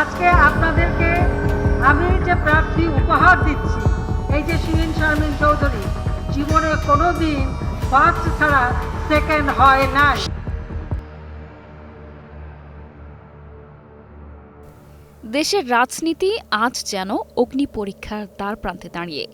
আজকে আপনাদেরকে আমি যে প্রার্থী উপহার দিচ্ছি, এই যে শিরিন শারমিন চৌধুরী, জীবনে কোনো দিন ফার্স্ট ছাড়া সেকেন্ড হয় নাই। দেশের রাজনীতি আজ যেন অগ্নি পরীক্ষার দ্বার প্রান্তে দাঁড়িয়ে।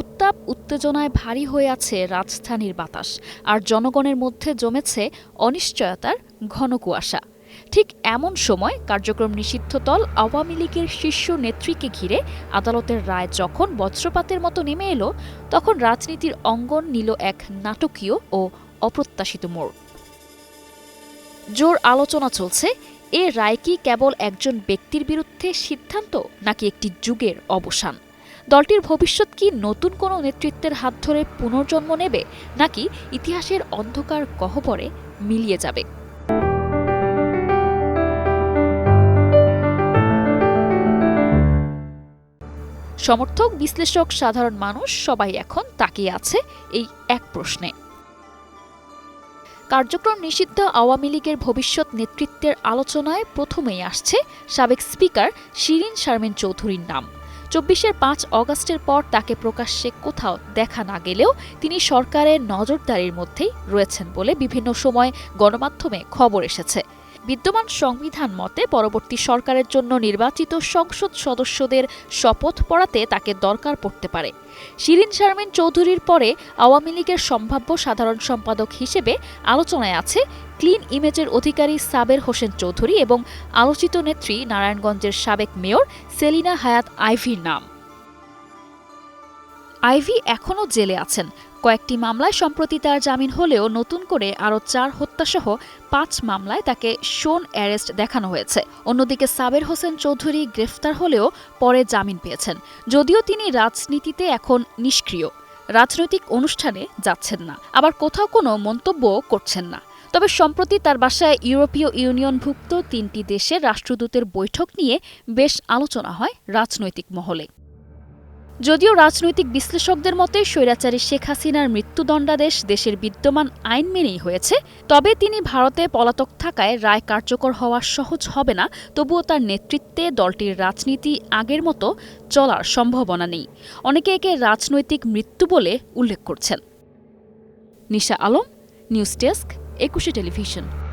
উত্তাপ উত্তেজনায় ভারী হয়ে আছে রাজধানীর বাতাস, আর জনগণের মধ্যে জমেছে অনিশ্চয়তার ঘন কুয়াশা। ঠিক এমন সময় কার্যক্রম নিষিদ্ধ দল আওয়ামী লীগের শীর্ষ নেত্রীকে ঘিরে আদালতের রায় যখন বজ্রপাতের মতো নেমে এলো, তখন রাজনীতির অঙ্গন নিল এক নাটকীয় ও অপ্রত্যাশিত মোড়। জোর আলোচনা চলছে, এ রায় কি কেবল একজন ব্যক্তির বিরুদ্ধে সিদ্ধান্ত, নাকি একটি যুগের অবসান? দলটির ভবিষ্যৎ কি নতুন কোনো নেতৃত্বের হাত ধরে পুনর্জন্ম নেবে, নাকি ইতিহাসের অন্ধকার গহ্বরে মিলিয়ে যাবে? সমর্থক, বিশ্লেষক, সাধারণ মানুষ সবাই এখন তাকিয়ে আছে এই এক প্রশ্নে। কার্যক্রম নিষিদ্ধ আওয়ামী লীগের ভবিষ্যৎ নেতৃত্বের আলোচনায় প্রথমেই আসছে সাবেক স্পিকার শিরিন শারমিন চৌধুরীর নাম। চব্বিশের পাঁচ অগস্টের পর তাকে প্রকাশ্যে কোথাও দেখা না গেলেও তিনি সরকারের নজরদারির মধ্যেই রয়েছেন বলে বিভিন্ন সময় গণমাধ্যমে খবর এসেছে। বিদ্যমান সংবিধান মতে পরবর্তী সরকারের জন্য নির্বাচিত সংসদ সদস্যদের শপথ পড়াতে তাকে দরকার পড়তে পারে। শিরিন শারমিন চৌধুরীর পরে আওয়ামী লীগের সম্ভাব্য সাধারণ সম্পাদক হিসেবে আলোচনায় আছে ক্লিন ইমেজের অধিকারী সাবের হোসেন চৌধুরী এবং আলোচিত নেত্রী নারায়ণগঞ্জের সাবেক মেয়র সেলিনা হায়াত আইভির নাম। আইভি এখনও জেলে আছেন। কয়েকটি মামলায় সম্প্রতি তার জামিন হলেও নতুন করে আরও চার হত্যাসহ পাঁচ মামলায় তাকে শোন অ্যারেস্ট দেখানো হয়েছে। অন্যদিকে সাবের হোসেন চৌধুরী গ্রেফতার হলেও পরে জামিন পেয়েছেন। যদিও তিনি রাজনীতিতে এখন নিষ্ক্রিয়। রাজনৈতিক অনুষ্ঠানে যাচ্ছেন না। আবার কোথাও কোনো মন্তব্যও করছেন না। তবে সম্প্রতি তার বাসায় ইউরোপীয় ইউনিয়নভুক্ত তিনটি দেশের রাষ্ট্রদূতের বৈঠক নিয়ে বেশ আলোচনা হয় রাজনৈতিক মহলে। যদিও রাজনৈতিক বিশ্লেষকদের মতে, স্বৈরাচারী শেখ হাসিনার মৃত্যুদণ্ডাদেশ দেশের বিদ্যমান আইন মেনেই হয়েছে। তবে তিনি ভারতে পলাতক থাকায় রায় কার্যকর হওয়া সহজ হবে না। তবুও তার নেতৃত্বে দলটির রাজনীতি আগের মতো চলার সম্ভাবনা নেই। অনেকে একে রাজনৈতিক মৃত্যু বলে উল্লেখ করছেন। Nisha Alam, news desk, Ekushey television.